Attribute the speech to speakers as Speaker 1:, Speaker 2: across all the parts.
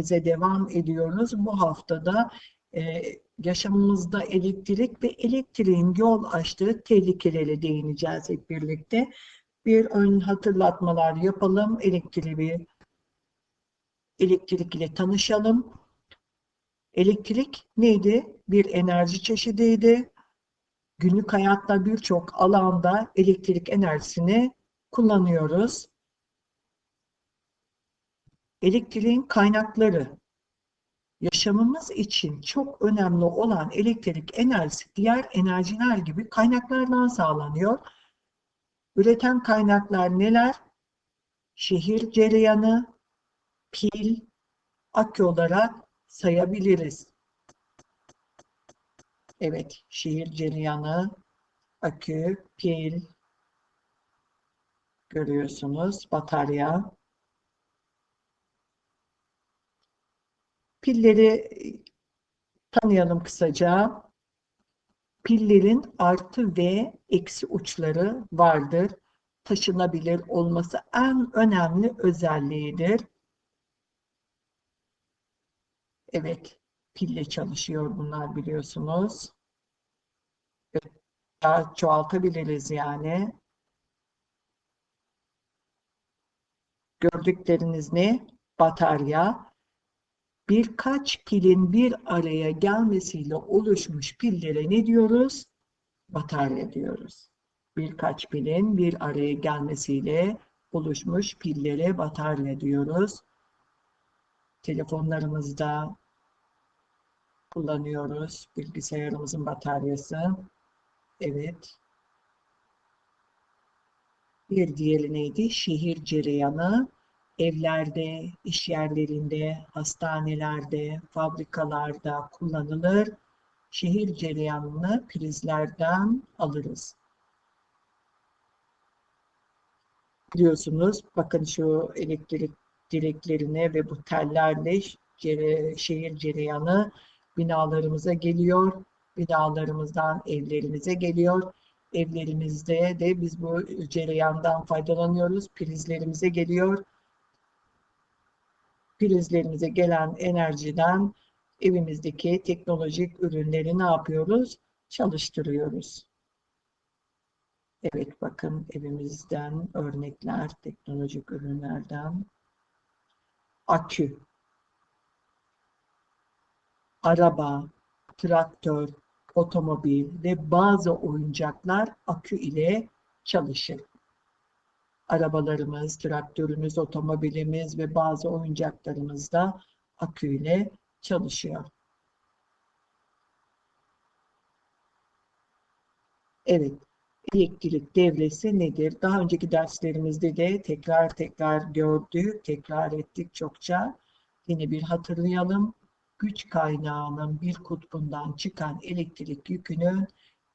Speaker 1: e, ünitemize devam ediyoruz. Bu haftada e, yaşamımızda elektrik ve elektriğin yol açtığı tehlikelere değineceğiz hep birlikte. Bir ön hatırlatmalar yapalım. Elektriği elektrik ile tanışalım. Elektrik neydi? Bir enerji çeşidiydi. Günlük hayatta birçok alanda elektrik enerjisini kullanıyoruz. Elektriğin kaynakları yaşamımız için çok önemli olan elektrik enerjisi diğer enerjiler gibi kaynaklardan sağlanıyor. Üreten kaynaklar neler? Şehir cereyanı, pil, akü olarak sayabiliriz. Evet, şehir cereyanı, akü, pil görüyorsunuz, batarya. Pilleri e, tanıyalım kısaca. Pillerin artı ve eksi uçları vardır. Taşınabilir olması en önemli özelliğidir. Evet, pille çalışıyor bunlar biliyorsunuz. Daha çoğaltabiliriz yani. Gördükleriniz ne? Batarya. Birkaç pilin bir araya gelmesiyle oluşmuş pillere ne diyoruz? Batarya diyoruz. Birkaç pilin bir araya gelmesiyle oluşmuş pillere batarya diyoruz. Telefonlarımızda kullanıyoruz. Bilgisayarımızın bataryası. Evet. Bir diğeri neydi? Şehir cereyanı. Evlerde, iş yerlerinde, hastanelerde, fabrikalarda kullanılır. Şehir cereyanını prizlerden alırız. Biliyorsunuz bakın şu elektrik direklerine ve bu tellerle şehir cereyanı binalarımıza geliyor. Binalarımızdan evlerimize geliyor. Evlerimizde de biz bu cereyandan faydalanıyoruz. Prizlerimize geliyor. Prizlerimize gelen enerjiden evimizdeki teknolojik ürünleri ne yapıyoruz? Çalıştırıyoruz. Evet bakın evimizden örnekler teknolojik ürünlerden. Akü araba, traktör, otomobil ve bazı oyuncaklar akü ile çalışır. Arabalarımız, traktörümüz, otomobilimiz ve bazı oyuncaklarımız da akü ile çalışıyor. Evet, elektrik devresi nedir? Daha önceki derslerimizde de tekrar tekrar gördük, tekrar ettik çokça. Yine bir hatırlayalım güç kaynağının bir kutbundan çıkan elektrik yükünün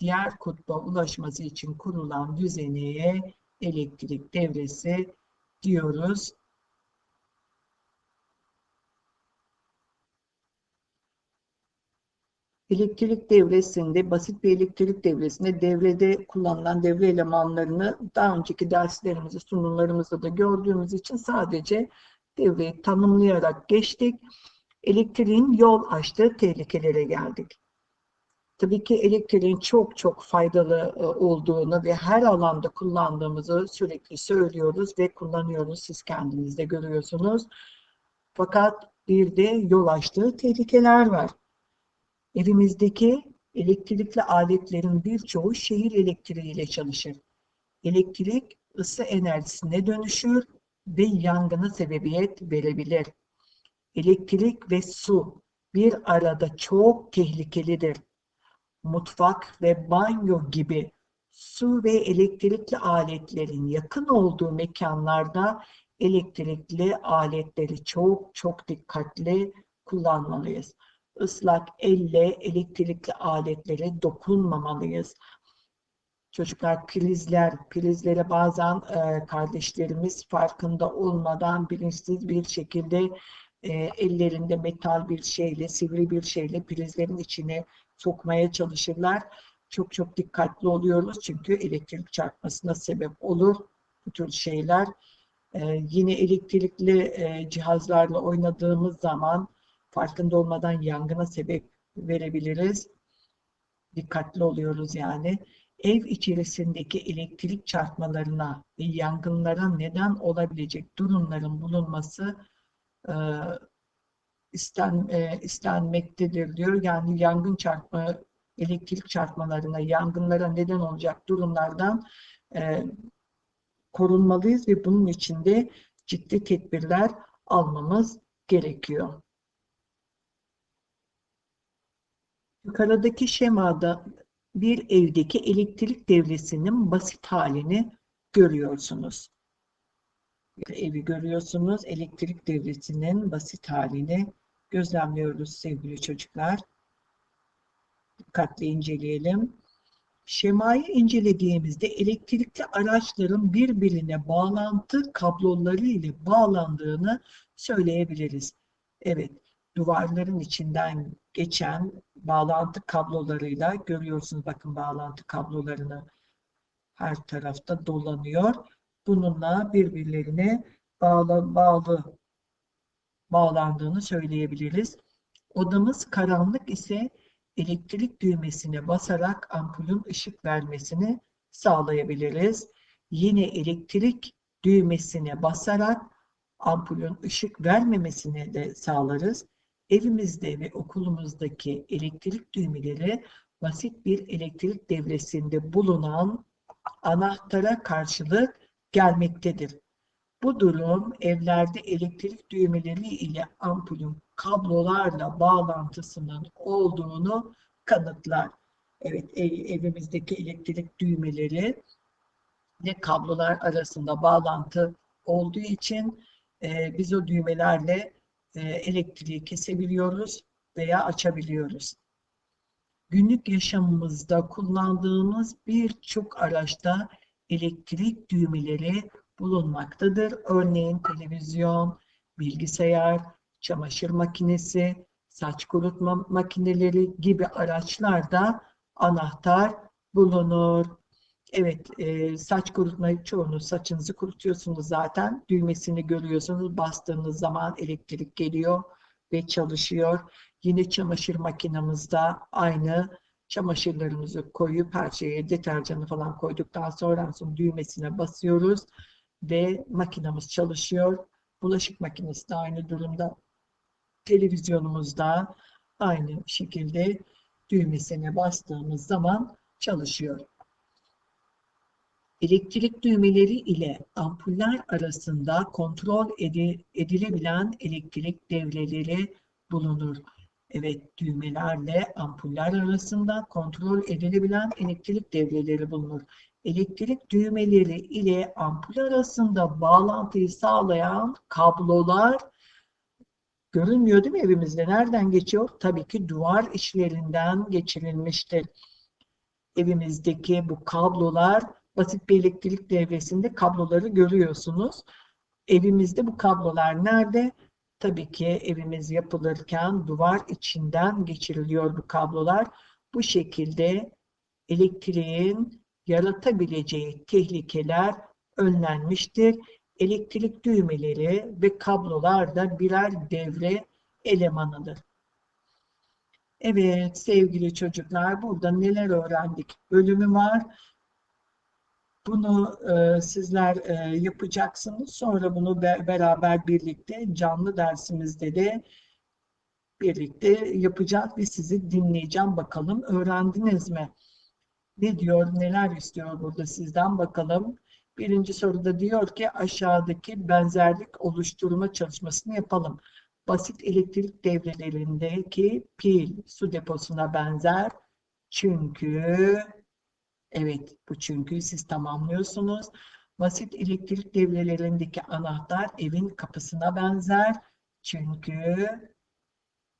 Speaker 1: diğer kutba ulaşması için kurulan düzeneye elektrik devresi diyoruz. Elektrik devresinde, basit bir elektrik devresinde devrede kullanılan devre elemanlarını daha önceki derslerimizde, sunumlarımızda da gördüğümüz için sadece devreyi tanımlayarak geçtik elektriğin yol açtığı tehlikelere geldik. Tabii ki elektriğin çok çok faydalı e, olduğunu ve her alanda kullandığımızı sürekli söylüyoruz ve kullanıyoruz. Siz kendiniz de görüyorsunuz. Fakat bir de yol açtığı tehlikeler var. Evimizdeki elektrikli aletlerin birçoğu şehir elektriğiyle çalışır. Elektrik ısı enerjisine dönüşür ve yangına sebebiyet verebilir elektrik ve su bir arada çok tehlikelidir. Mutfak ve banyo gibi su ve elektrikli aletlerin yakın olduğu mekanlarda elektrikli aletleri çok çok dikkatli kullanmalıyız. Islak elle elektrikli aletlere dokunmamalıyız. Çocuklar prizler, prizlere bazen e, kardeşlerimiz farkında olmadan bilinçsiz bir şekilde e, ellerinde metal bir şeyle, sivri bir şeyle prizlerin içine sokmaya çalışırlar. Çok çok dikkatli oluyoruz çünkü elektrik çarpmasına sebep olur bu tür şeyler. Ee, yine elektrikli e, cihazlarla oynadığımız zaman farkında olmadan yangına sebep verebiliriz. Dikkatli oluyoruz yani. Ev içerisindeki elektrik çarpmalarına ve yangınlara neden olabilecek durumların bulunması e, isten, e, istenmektedir diyor. Yani yangın çarpma, elektrik çarpmalarına, yangınlara neden olacak durumlardan e, korunmalıyız ve bunun için de ciddi tedbirler almamız gerekiyor. Yukarıdaki şemada bir evdeki elektrik devresinin basit halini görüyorsunuz. Evi görüyorsunuz. Elektrik devresinin basit halini gözlemliyoruz sevgili çocuklar. Dikkatli inceleyelim. Şemayı incelediğimizde elektrikli araçların birbirine bağlantı kabloları ile bağlandığını söyleyebiliriz. Evet, duvarların içinden geçen bağlantı kablolarıyla görüyorsunuz bakın bağlantı kablolarını her tarafta dolanıyor. Bununla birbirlerine bağlı, bağlı bağlandığını söyleyebiliriz. Odamız karanlık ise elektrik düğmesine basarak ampulün ışık vermesini sağlayabiliriz. Yine elektrik düğmesine basarak ampulün ışık vermemesini de sağlarız. Evimizde ve okulumuzdaki elektrik düğmeleri basit bir elektrik devresinde bulunan anahtara karşılık gelmektedir. Bu durum evlerde elektrik düğmeleri ile ampulün kablolarla bağlantısının olduğunu kanıtlar. Evet ev, evimizdeki elektrik düğmeleri ve kablolar arasında bağlantı olduğu için e, biz o düğmelerle e, elektriği kesebiliyoruz veya açabiliyoruz. Günlük yaşamımızda kullandığımız birçok araçta elektrik düğmeleri bulunmaktadır. Örneğin televizyon, bilgisayar, çamaşır makinesi, saç kurutma makineleri gibi araçlarda anahtar bulunur. Evet, e, saç kurutma çoğunuz saçınızı kurutuyorsunuz zaten. Düğmesini görüyorsunuz. Bastığınız zaman elektrik geliyor ve çalışıyor. Yine çamaşır makinamızda aynı çamaşırlarımızı koyup her şeye deterjanı falan koyduktan sonra düğmesine basıyoruz ve makinamız çalışıyor. Bulaşık makinesi de aynı durumda. Televizyonumuzda aynı şekilde düğmesine bastığımız zaman çalışıyor. Elektrik düğmeleri ile ampuller arasında kontrol edilebilen elektrik devreleri bulunur. Evet, düğmelerle ampuller arasında kontrol edilebilen elektrik devreleri bulunur. Elektrik düğmeleri ile ampul arasında bağlantıyı sağlayan kablolar görünmüyor değil mi evimizde? Nereden geçiyor? Tabii ki duvar içlerinden geçirilmiştir. Evimizdeki bu kablolar basit bir elektrik devresinde kabloları görüyorsunuz. Evimizde bu kablolar nerede? Tabii ki evimiz yapılırken duvar içinden geçiriliyor bu kablolar. Bu şekilde elektriğin yaratabileceği tehlikeler önlenmiştir. Elektrik düğmeleri ve kablolar da birer devre elemanıdır. Evet sevgili çocuklar burada neler öğrendik bölümü var. Bunu e, sizler e, yapacaksınız. Sonra bunu be, beraber birlikte canlı dersimizde de birlikte yapacağız ve sizi dinleyeceğim bakalım. Öğrendiniz mi? Ne diyor, neler istiyor burada sizden bakalım. Birinci soruda diyor ki aşağıdaki benzerlik oluşturma çalışmasını yapalım. Basit elektrik devrelerindeki pil su deposuna benzer. Çünkü Evet, bu çünkü siz tamamlıyorsunuz. Basit elektrik devrelerindeki anahtar evin kapısına benzer. Çünkü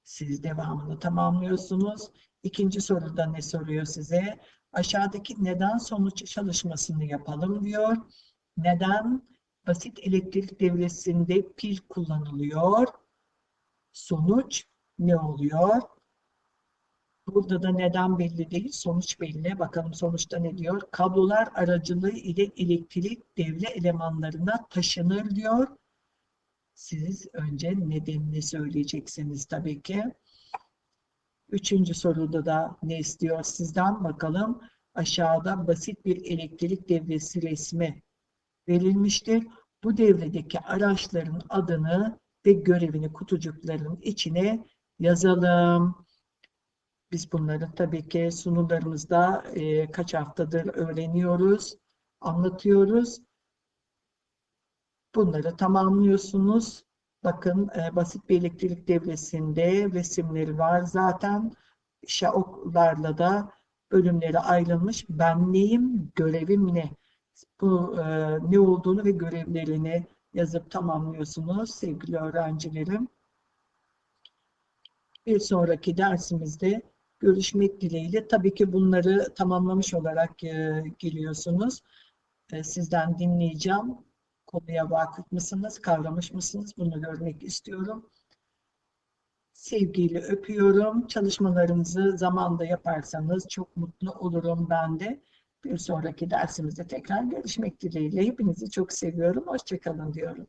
Speaker 1: siz devamını tamamlıyorsunuz. İkinci soruda ne soruyor size? Aşağıdaki neden sonuç çalışmasını yapalım diyor. Neden basit elektrik devresinde pil kullanılıyor? Sonuç ne oluyor? Burada da neden belli değil, sonuç belli. Bakalım sonuçta ne diyor? Kablolar aracılığı ile elektrik devre elemanlarına taşınır diyor. Siz önce nedenini söyleyeceksiniz tabii ki. Üçüncü soruda da ne istiyor sizden bakalım. Aşağıda basit bir elektrik devresi resmi verilmiştir. Bu devredeki araçların adını ve görevini kutucukların içine yazalım. Biz bunları tabii ki sunularımızda e, kaç haftadır öğreniyoruz, anlatıyoruz. Bunları tamamlıyorsunuz. Bakın e, basit bir elektrik devresinde resimleri var zaten. Şaoklarla da bölümleri ayrılmış. Ben neyim, görevim ne? Bu e, ne olduğunu ve görevlerini yazıp tamamlıyorsunuz sevgili öğrencilerim. Bir sonraki dersimizde görüşmek dileğiyle. Tabii ki bunları tamamlamış olarak e, geliyorsunuz. E, sizden dinleyeceğim. Konuya vakıf mısınız, kavramış mısınız? Bunu görmek istiyorum. Sevgiyle öpüyorum. Çalışmalarınızı zamanda yaparsanız çok mutlu olurum ben de. Bir sonraki dersimizde tekrar görüşmek dileğiyle. Hepinizi çok seviyorum. Hoşçakalın diyorum.